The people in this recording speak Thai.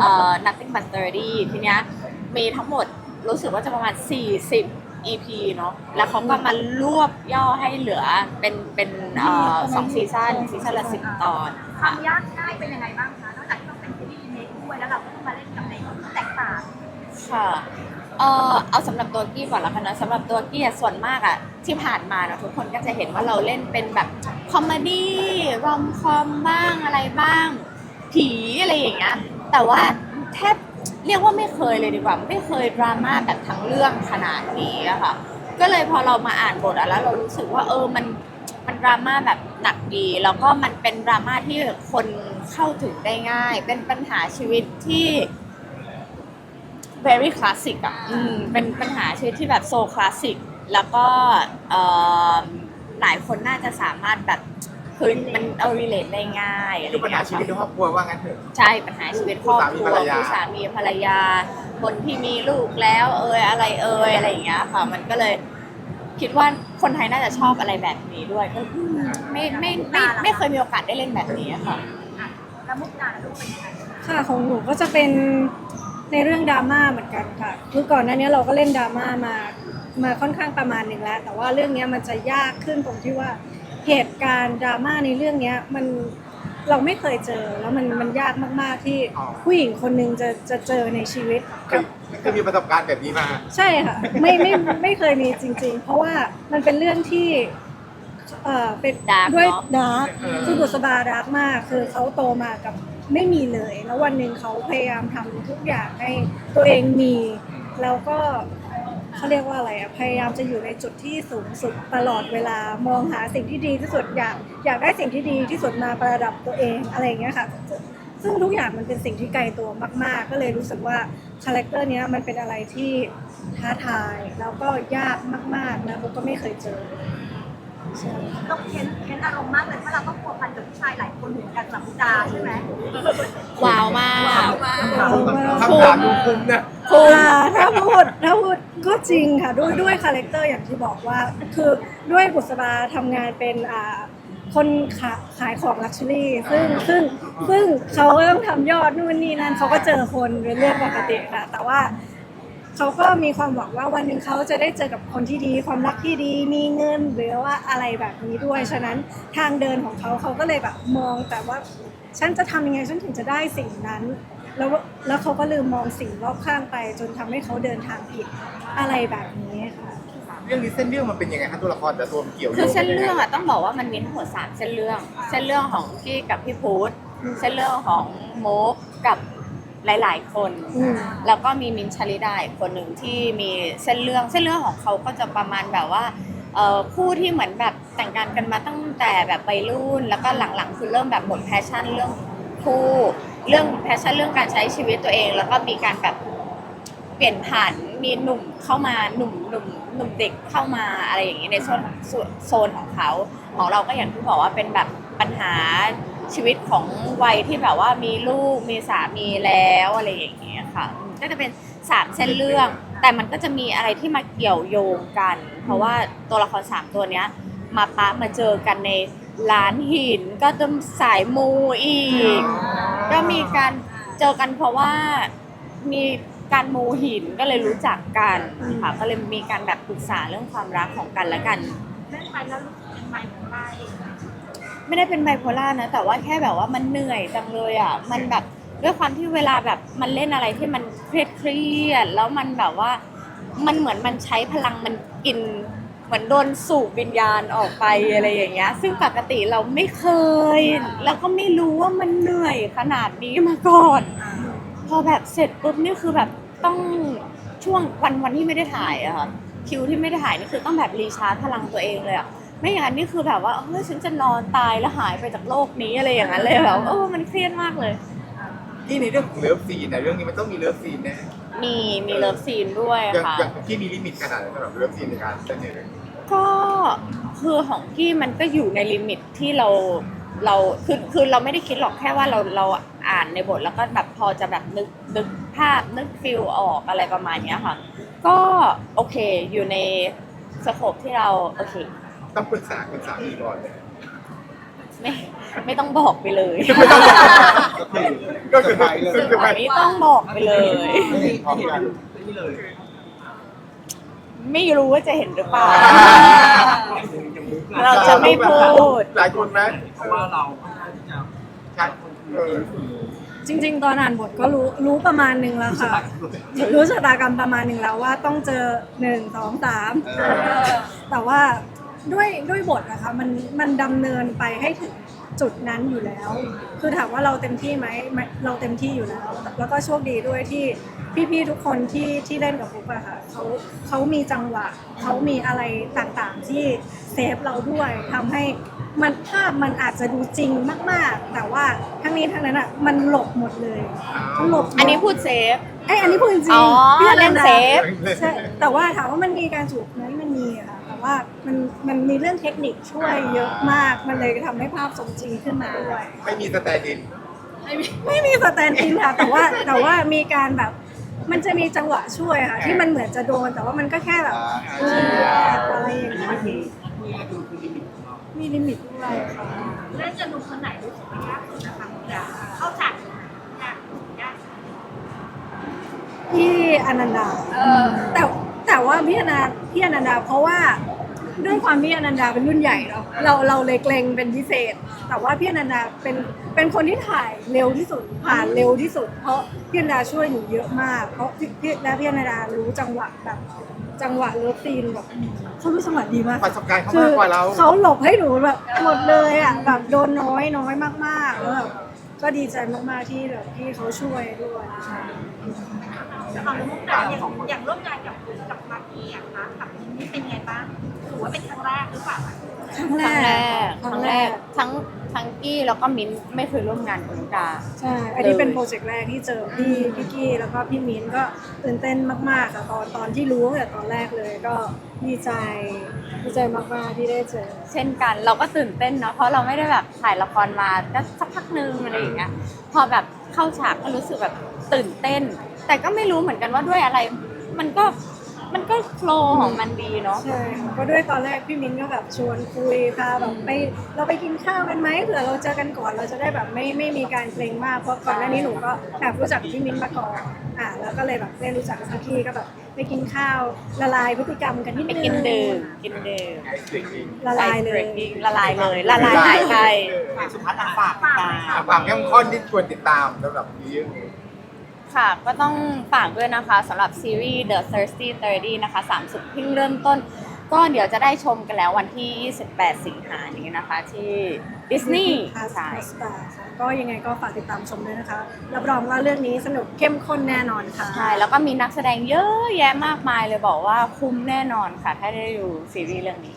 เอ่อ nothing but 30 ทีเนี้ยมีทั้งหมดรู้สึกว่าจะประมาณ 40 EP เนาะแล้วเขาก็มารวบย่อให้เหลือเป็นเป็นเอ่อสองซีซั่นซีซั่นละสิบตอนควาค่ะมยากง่ายเป็นยังไงบ้างคะนอกจากที่ต้องเป็นซีรีส์รีเมคด้วยแล้วเราก็ต้องมาเล่นกับในที่แตกต่างค่ะเออเอาสำหรับตัวกี้ก่อนละกันนะสำหรับตัวกี้อะส่วนมากอะที่ผ่านมาเนอะทุกคนก็จะเห็นว่าเราเล่นเป็นแบบคอมเมดี้รอมคอมบ้างอะไรบ้าง ผีอะไรอย่างเงี้ย แต่ว่าแทบเรียกว่าไม่เคยเลยดีกว่า ไม่เคยดราม่าแบบทั้งเรื่องขนาดนี้อะค่ะ ก็เลยพอเรามาอ่านบทแล้วเรารู้สึกว่าเออมันมันดราม่าแบบหนักดี แล้วก็มันเป็นดราม่าที่คนเข้าถึงได้ง่าย เป็นปัญหาชีวิตที่ very classic อะอืมเป็นปัญหาชีวิตที่แบบโซคลาสสิก แล้วก็เอ่อหลายคนน่าจะสามารถแบบ คือมันเอา relate ได้ง่ายอะไรคือปัญหาเงี้ยชีวิตในครอบครัวว่างั้นเถอะ ใช่ปัญหาชีวิตครอบครัวคู่คู่สาสามีมีภภรรรรยายา คนที่มีลูกแล้ว เอยอะไรเอยอะไรอย่างเงี้ยค่ะ มันก็เลย คิดว่าคนไทยน่าจะชอบอะไรแบบนี้ด้วยก็อืมไม่ไม่ไม่ไม่เคยมีโอกาสได้เล่นแบบนี้อะค่ะอะ แล้วมุกดาลูกเป็นยังไงค่ะของหนูก็จะเป็นในเรื่องดราม่าเหมือนกันค่ะคือก่อนหน้านี้เราก็เล่นดราม่ามามาค่อนข้างประมาณหนึ่งแล้ว แต่ว่าเรื่องเนี้ยมันจะยากขึ้นตรงที่ว่า เหตุการณ์ดราม่าในเรื่องเนี้ยมันเราไม่เคยเจอแล้วมันมันยากมากๆที่ผู้หญิงคนหนึ่งจะจะเจอในชีวิตเคกัยบ เคยมีประสบการณ์แบบนี้มา ใช่ค่ะไม่ไม่ไม่เคยมีจริง ๆ เพราะว่ามันเป็นเรื่องที่เอ่อเป็น Dark ด้วยเนอะ ดาร์กคือบุษบาดาร์กมาก คือเขาโตมากับไม่มีเลย แล้ววันหนึ่งเขาพยายามทำทุกอย่างให้ตัวเองมี แล้วก็ เขาเรียกว่าอะไรอะพยายามจะอยู่ในจุดที่สูงสุดตลอดเวลามองหาสิ่งที่ดีที่สุดอยากอยากได้สิ่งที่ดีที่สุดมาประดับตัวเองอะไรอย่างเงี้ยค่ะ ซึ่งทุกอย่างมันเป็นสิ่งที่ไกลตัวมาก ๆ ก็เลยรู้สึกว่าคาแรคเตอร์เนี้ยมันเป็นอะไรที่ท้าทายแล้วก็ยากมากๆนะผมก็ไม่เคยเจอใช่ต้องเค้นเค้นอารมณ์มากเลยเพราะเราต้องพัวพันกับผู้ชายหลายคนเหมือนกันสำหรับมุกดาใช่ไหมว้าวมากเอามาคำถามดูคุ้มนะ อ่าถ้าพูดถ้าพูดก็จริงค่ะด้วยด้วยคาแรคเตอร์อย่างที่บอกว่า คือด้วยบุษบาทำงานเป็นอ่าคนขาขายของลักชัวรี่ซึ่งซึ่งซึ่งเขาก็ต้องทำยอดนู่นนี่นั่นเขาก็เจอคนเป็นเรื่องปกติค่ะ แต่ว่าเขาก็มีความหวังว่าวันหนึ่งเขาจะได้เจอกับคนที่ดี ความรักที่ดีมีเงินหรือว่าอะไรแบบนี้ด้วย ฉะนั้นทางเดินของเขาเขาก็เลยแบบมองแต่ว่าฉันจะทำยังไงฉันถึงจะได้สิ่งนั้น แล้วแล้วเขาก็ลืมมองสิ่งรอบข้างไป จนทำให้เขาเดินทางผิดอะไรแบบนี้ค่ะ เรื่องนี้เส้นเรื่องมันเป็นยังไงครับตัวละครแต่ตัวมันเกี่ยวโยคือเส้นกัยัไเรื่องอะต้องบอกว่ามันมีทั้งหมดสามเส้นเรื่อง เส้นเรื่องของพี่กับพี่พูดเส้นเรื่องของโมกกับหลาย ๆ คน อืม แล้วก็มีมินท์ชาลิดาอีกคนหนึ่งที่มีเส้นเรื่อง เส้นเรื่องของเขาก็จะประมาณแบบว่าเอ่อคู่ที่เหมือนแบบแต่งงานกันมาตั้งแต่แบบวัยรุ่น แล้วก็หลังๆคือเริ่มแบบหมดแพชชั่นเรื่องคู่ เรื่องแพชชั่นเรื่องการใช้ชีวิตตัวเอง แล้วก็มีการแบบเปลี่ยนผ่านมีหนุ่มเข้ามาหนุ่มหนุ่มหนุ่มเด็กเข้ามาอะไรอย่างนี้ในโซนโซนของเขาของเราก็อย่างที่บอกว่าเป็นแบบปัญหาชีวิตของวัยที่แบบว่ามีลูกมีสามีแล้วอะไรอย่างเงี้ยค่ะก็จะเป็นสามเส้นเรื่อง แต่มันก็จะมีอะไรที่มาเกี่ยวโยงกัน เพราะว่าตัวละครสามตัวเนี้ย มาปะมาเจอกันในร้านหินก็จะสายมูอีก ก็มีการเจอกันเพราะว่ามีการมูหินก็เลยรู้จักกันค่ะก็เลยมีการแบบปรึกษาเรื่องความรักของกันและกันเล่นไปแล้วรู้สึกเป็นไมค์ของไมค์ไม่ได้เป็นไบโพล่านะ แต่ว่าแค่แบบว่ามันเหนื่อยจังเลยอะมันแบบด้วยความที่เวลาแบบมันเล่นอะไรที่มันเครียดเครียดๆแล้วมันแบบว่ามันเหมือนมันใช้พลังมันกิน เหมือนโดนสูบวิญญาณออกไปอะไรอย่างเงี้ย ซึ่งปกติเราไม่เคย แล้วก็ไม่รู้ว่ามันเหนื่อยขนาดนี้มาก่อน พอแบบเสร็จปุ๊บนี่คือแบบต้องช่วงวันวันที่ไม่ได้ถ่ายอะค่ะคิวที่ไม่ได้ถ่ายนี่คือต้องแบบรีชาร์จพลังตัวเองเลยอะไม่อย่างนั้นนี่คือแบบว่าเฮ้ยฉันจะนอนตายแล้วหายไปจากโลกนี้อะไรอย่างนั้นเลยแบบเออมันเครียดมากเลย ที่ในเรื่องของเลิฟซีนนะเรื่องนี้มันต้องมีเลิฟซีนแน่ มีมีเลิฟซีนด้วยอย่างค่ะ อย่างที่มีลิมิตขนาดไหนสำหรับเลิฟซีนในการเล่นในเรื่องนี้ก็คือของพี่มันก็อยู่ในลิมิตที่เราเราคือคือเราไม่ได้คิดหรอกแค่ว่าเราเราอ่านในบทแล้วก็แบบพอจะแบบนึกนึกภาพนึกฟิลออกอะไรประมาณเนี้ยค่ะ ก็โอเคอยู่ในสโคปที่เราโอเค ต้องปรึกษาคุณสามีก่อนเลยส ไม่ไม่ต้องบอกไปเลยก็คือไปเลยคือไปไม่ต้องบอกไปเลย พร้อมกันไม่รู้ว่าจะเห็นหรือเปล่า เราจะไม่พูด หลายคนไหมเพราะว่าเราค่อนข้างที่จะชัดเออจริง ๆ ตอนอ่านบทก็รู้รู้ประมาณหนึ่งแล้วค่ะ รู้ชะตากรรมประมาณหนึ่งแล้วว่าต้องเจอหนึ่งสองสามแต่ว่า ด้วยด้วยบทนะคะมันมันดำเนินไปให้ถึงจุดนั้นอยู่แล้ว คือถามว่าเราเต็มที่ไหมไม่เราเต็มที่อยู่แล้ว แล้วก็โชคดีด้วยที่พี่ๆทุกคนที่ที่เล่นกับฟุกอะค่ะเขาเขามีจังหวะเขามีอะไรต่างๆที่เซฟเราด้วยทำให้มันภาพมันอาจจะดูจริงมากๆ แต่ว่าทั้งนี้ทั้งนั้นอะมันหลบหมดเลยมันหลบหมอันนี้พูดเซฟ ไอยอันนี้พูดจริงอ๋อพี่อเล่นดาเซฟ ใช่แต่ว่าถามว่ามันมีการจูบไหมมันมีอะ ค่ะ แต่ว่ามันมันมีเรื่องเทคนิคช่วยเยอะมาก มันเลยทำให้ภาพสมจริงขึ้นมาด้วย ไม่มีสแตนด์อินไม่มีสแตนด์อินค่ะ แต่ว่าแต่ว่ามีการแบบ มันจะมีจังหวะช่วยค่ะ ที่มันเหมือนจะโดน แต่ว่ามันก็แค่แบบเอออะไรอย่างเงี้ยนี่ก็คือคือลิมิตของเรามีลิมิตด้วยค่ะ เล่นจะดูคนไหนรู้สึกว่ายากสุดนะคะอยากเข้าฉากยากยากพี่อนันดาเออแต่แต่ว่าพี่อนันดา พี่อนันดาเพราะว่าด้วยความพี่อนันดาเป็นรุ่นใหญ่เนาะเราเราเลยเกรงเป็นพิเศษ แต่ว่าพี่อนันดาเป็นเป็นคนที่ถ่ายเร็วที่สุดผ่านเร็วที่สุด เพราะพี่อนันดาช่วยหนูเยอะมาก เพราะพี่พี่และพี่อนันดารู้จังหวะแบบจังหวะเลิฟซีนแบบเขารู้จังหวะดีมากประสบการณ์เขาคืมากกว่าเรา เขาหลบให้หนูแบบหมดเลยอะแบบโดนน้อยน้อยมากๆแล้วแบบก็ดีใจมากๆที่แบบที่เขาช่วยด้วย ใช่ของมุกดาอย่างอย่างร่วมงานกับกับมากกี้อะคะกับนี่เป็นไงบ้างถือว่าเป็นครั้งแรกหรือเปล่าครั้งแรครั้งกแรกครั้งแรกทั้งทั้งกี้แล้วก็มิ้นไม่เคยร่วมงานกับนุกดาใช่ อันนี้เป็นโปรเจกต์แรกที่เจอพี่พี่กี้แล้วก็พี่มิ้นก็ตื่นเต้นมากๆค่ะตอนตอนที่รู้ตั้งแต่ตอนแรกเลยก็ดีใจดีใจมากๆที่ได้เจอ เช่นกันเราก็ตื่นเต้นเนาะเพราะเราไม่ได้แบบถ่ายละครมาก็สักพักนึงอะไรอย่างเงี้ยพอแบบเข้าฉากก็รู้สึกแบบตื่นเต้น แต่ก็ไม่รู้เหมือนกันว่าด้วยอะไร มันก็มันก็โฟลว์ของมันดีเนาะ ใช่ค่ะก็ด้วยตอนแรกพี่มิ้นก็แบบชวนคุยพาแบบไปเราไปกินข้าวกันไหมเผื่อเราเจอกันก่อนเราจะได้แบบไม่ไม่มีการเกรงมากเพราะก่อนหน้านี้หนูก็แอบรู้จักพี่มิ้นมาก่อนอ่าแล้วก็เลยแบบได้รู้จักกับพี่ก็แบบไปกินข้าวละลายพฤติกรรมกันนิดไปนึงกินดื่มกินดื่มไอ้สิ่งนี้ละลายเลย Ice breaking ละลายเลย ละลายหายไปสุภัสฝากตาอะความเข้มข้นที่ชวนติดตามสำหรับนี้ ค่ะ ก็ต้องฝากด้วยนะคะสำหรับซีรีส์ The Thirsty 30 นะคะ 30เพิ่งเริ่มต้น ก็เดี๋ยวจะได้ชมกันแล้ววันที่ 28 สิงหานี้นะคะที่ดิสนีย์พาสใช่ตาก็ยังไงก็ฝากติดตามชมด้วยนะคะ รับรองว่าเรื่องนี้สนุกเข้มข้นแน่นอนค่ะ ใช่ แล้วก็มีนักแสดงเยอะแยะมากมายเลยบอกว่าคุ้มแน่นอนค่ะ ถ้าได้ดูซีรีส์เรื่องนี้